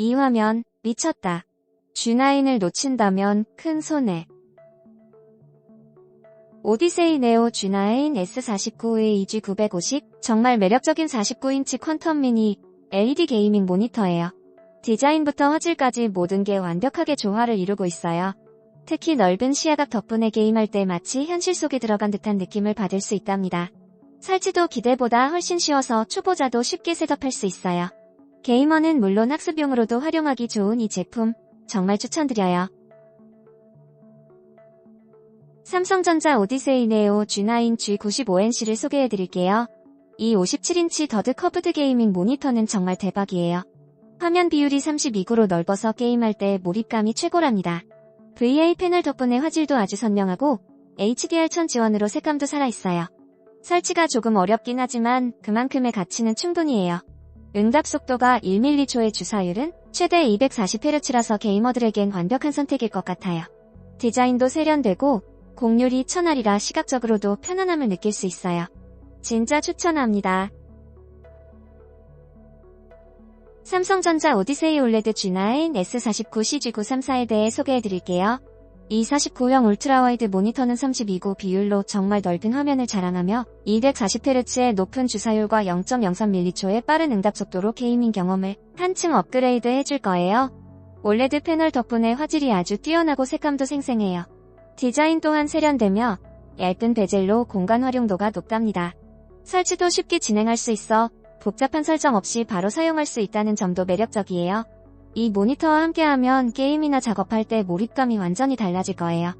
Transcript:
이 화면 미쳤다. G9을 놓친다면 큰 손해. 오디세이 네오 G9 S49의 EG950 정말 매력적인 49인치 퀀텀 미니 LED 게이밍 모니터예요. 디자인부터 화질까지 모든 게 완벽하게 조화를 이루고 있어요. 특히 넓은 시야각 덕분에 게임할 때 마치 현실 속에 들어간 듯한 느낌을 받을 수 있답니다. 설치도 기대보다 훨씬 쉬워서 초보자도 쉽게 셋업할 수 있어요. 게이머는 물론 학습용으로도 활용하기 좋은 이 제품 정말 추천드려요. 삼성전자 오디세이 네오 G9 G95NC를 소개해드릴게요. 이 57인치 더드 커브드 게이밍 모니터는 정말 대박이에요. 화면 비율이 32구로 넓어서 게임할 때 몰입감이 최고랍니다. VA 패널 덕분에 화질도 아주 선명하고 HDR1000 지원으로 색감도 살아있어요. 설치가 조금 어렵긴 하지만 그만큼의 가치는 충분히해요. 응답 속도가 1m초의 주사율은 최대 240Hz라서 게이머들에겐 완벽한 선택일 것 같아요. 디자인도 세련되고 공률이 천알이라 시각적으로도 편안함을 느낄 수 있어요. 진짜 추천합니다. 삼성전자 오디세이 올레드 G9 S49CG934에 대해 소개해드릴게요. 이 49형 울트라와이드 모니터는 32구 비율로 정말 넓은 화면을 자랑하며 240Hz의 높은 주사율과 0.03mH의 빠른 응답 속도로 게이밍 경험을 한층 업그레이드 해줄 거예요. 올레드 패널 덕분에 화질이 아주 뛰어나고 색감도 생생해요. 디자인 또한 세련되며 얇은 베젤로 공간 활용도가 높답니다. 설치도 쉽게 진행할 수 있어 복잡한 설정 없이 바로 사용할 수 있다는 점도 매력적이에요. 이 모니터와 함께하면 게임이나 작업할 때 몰입감이 완전히 달라질 거예요.